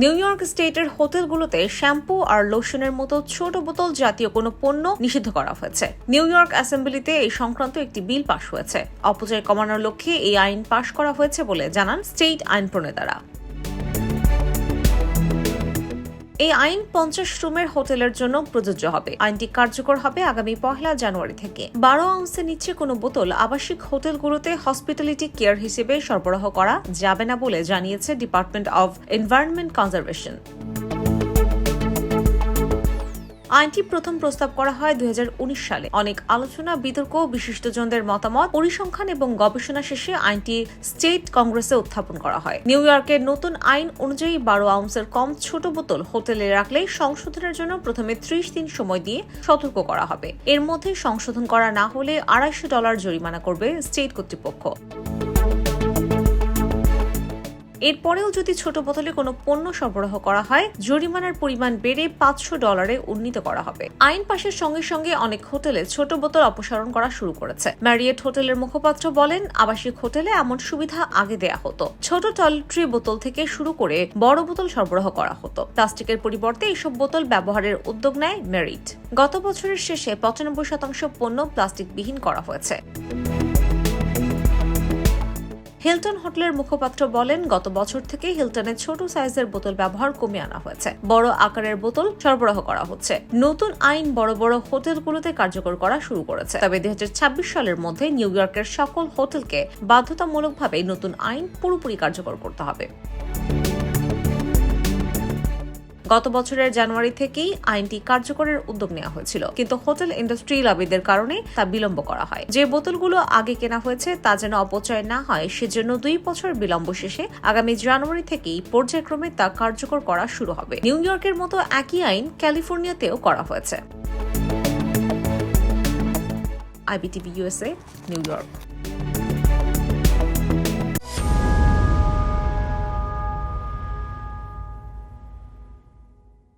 New York স্টেটের হোটেলগুলোতে shampoo আর লোশনের মতো ছোট বোতল জাতীয় কোনো পণ্য নিষিদ্ধ করা হয়েছে। নিউ ইয়র্ক অ্যাসেম্বলিতে এই সংক্রান্ত একটি বিল পাশ হয়েছে। অপচয় কমানোর লক্ষ্যে এই আইন পাশ করা হয়েছে বলে জানান স্টেট আইন প্রণেতারা এই আইন পঞ্চাশ রুমের হোটেলের জন্য প্রযোজ্য হবে। আইনটি কার্যকর হবে আগামী পহেলা জানুয়ারি থেকে। বারো আউন্সের নিচে কোনো বোতল আবাসিক হোটেলগুলোতে হসপিটালিটি কেয়ার হিসেবে সরবরাহ করা যাবে না বলে জানিয়েছে ডিপার্টমেন্ট অব এনভায়রনমেন্ট কনজারভেশন। আইনটি প্রথম প্রস্তাব করা হয় দু হাজার উনিশ সালে। অনেক আলোচনা, বিতর্ক বিশিষ্টজনদের মতামত, পরিসংখ্যান এবং গবেষণা শেষে আইনটি স্টেট কংগ্রেসে উত্থাপন করা হয়। নিউ ইয়র্কের নতুন আইন অনুযায়ী বারো আউন্সের কম ছোট বোতল হোটেলে রাখলে সংশোধনের জন্য প্রথমে ত্রিশ দিন সময় দিয়ে সতর্ক করা হবে। এর মধ্যে সংশোধন করা না হলে আড়াইশো ডলার জরিমানা করবে স্টেট কর্তৃপক্ষ। এরপরেও যদি ছোট বোতলে কোনো পণ্য সরবরাহ করা হয়, জরিমানার পরিমাণ বেড়ে পাঁচশো ডলারে উন্নীত করা হবে। আইন পাশের সঙ্গে সঙ্গে অনেক হোটেলে ছোট বোতল অপসারণ করা শুরু করেছে। ম্যারিয়েট হোটেলের মুখপাত্র বলেন, আবাসিক হোটেলে এমন সুবিধা আগে দেয়া হতো। ছোট টয়লেট্রি বোতল থেকে শুরু করে বড় বোতল সরবরাহ করা হতো। প্লাস্টিকের পরিবর্তে এইসব বোতল ব্যবহারের উদ্যোগ নেয় মেরিট গত বছরের শেষে পঁচানব্বই শতাংশ পণ্য প্লাস্টিকবিহীন করা হয়েছে। হিলটন হোটেলের মুখপাত্র বলেন, গত বছর থেকে হিলটনের ছোট সাইজের বোতল ব্যবহার কমিয়ে আনা হয়েছে। বড় আকারের বোতল সরবরাহ করা হচ্ছে। নতুন আইন বড় বড় হোটেলগুলোতে কার্যকর করা শুরু করেছে। তবে দুই ছাব্বিশ সালের মধ্যে নিউ ইয়র্কের সকল হোটেলকে বাধ্যতামূলকভাবে নতুন আইন পুরোপুরি কার্যকর করতে হবে। গত বছরের জানুয়ারি থেকেই আইনটি কার্যকরের উদ্যোগ নেওয়া হয়েছিল। কিন্তু হোটেল ইন্ডাস্ট্রি লবিদের কারণে তা বিলম্ব করা হয়। যে বোতলগুলো আগে কেনা হয়েছে তা যেন অপচয় না হয়, সেজন্য দুই বছর বিলম্ব শেষে আগামী জানুয়ারি থেকেই পর্যায়ক্রমে তা কার্যকর করা শুরু হবে। নিউ ইয়র্কের মতো একই আইন ক্যালিফোর্নিয়াতেও করা হয়েছে। IBTV USA New York.